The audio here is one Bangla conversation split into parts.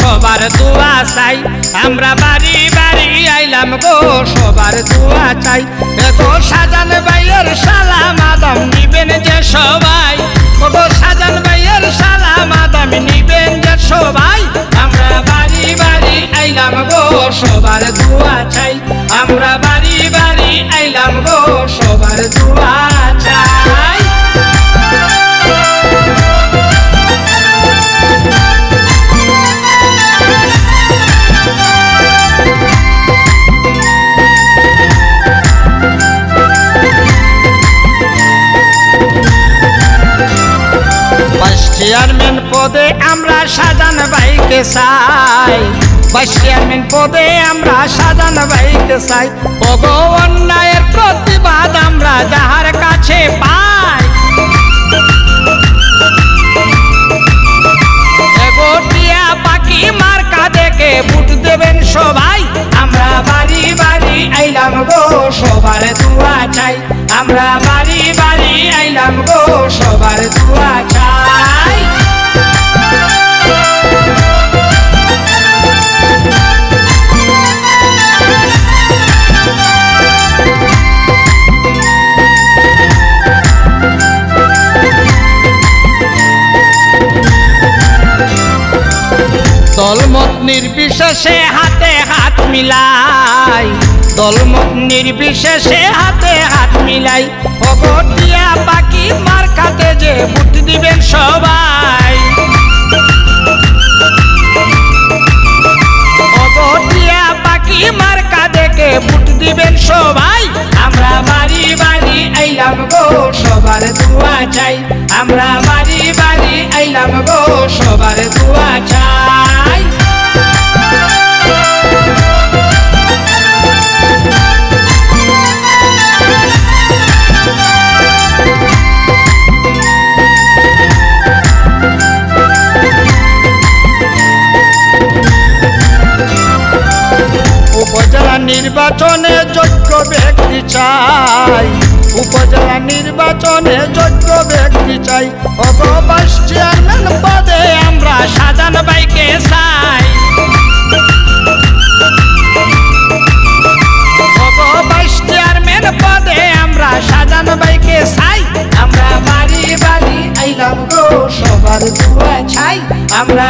সবার দোয়া চাই। আমরা বাড়ি বাড়ি আইলাম গো, সবার দোয়া চাই। এ গো সাজান ভাইয়ের সালাম আদম নিবেন যে সবাই। গো সাজান ভাইয়ের সালাম আদম নিবেন যে সবাই। আমরা বাড়ি বাড়ি আইলাম গো, সবার দোয়া চাই। আমরা বাড়ি বাড়ি আইলাম গো, সবার দোয়া ভাইস চেয়ারম্যান পদে আমরা সাজান ভাইকে চাই। ভাইস চেয়ারম্যান পদে আমরা সাজান ভাইকে চাই। ওগো অন্যায়ের প্রতিবাদ আমরা যাহার কাছে পাই। দলমত নির্বিশেষে হাতে হাত মিলাই। দলমত নির্বিশেষে হাতে হাত মিলাই। অগটিয়া বাকি মার্কাতে যে বুট দিবেন সবাই। অগটিয়া বাকি মার্কা দেখে বুট দিবেন সবাই। আমরা বাড়ি বাড়ি আইলাম গো, সবার দোয়া চাই। আমরা বাড়ি বাড়ি আইলাম গো সবার নির্বাচনে যোগ্য ব্যক্তি চাই। উপজেলা নির্বাচনে যোগ্য ব্যক্তি চাই। অগবাস চেয়ারম্যান পদে আমরা সাজান বাইকে চাই। অগবাস চেয়ারম্যান পদে আমরা সাজান বাইকে চাই। আমরা বাড়ি বাড়ি আইলাম গো, সবার দোয়া আমরা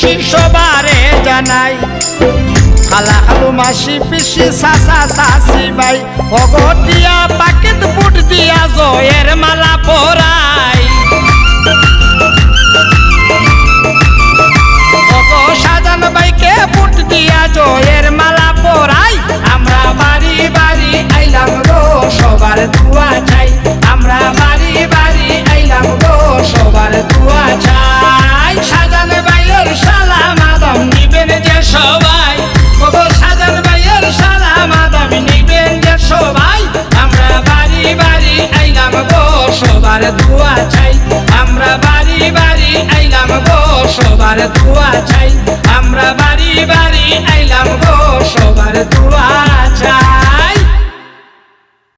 পিসি সবারে জানাই। খালা খালু মাসি, পিসি সাসা সাসি বাই অগটিয়া পাকেট বুট দিয়া জয়ের মালা পরাই। সবার দোয়া চাই, আমরা বাড়ি বাড়ি আইলাম গো, সবার দোয়া চাই, আমরা বাড়ি বাড়ি আইলাম গো, সবার দোয়া চাই।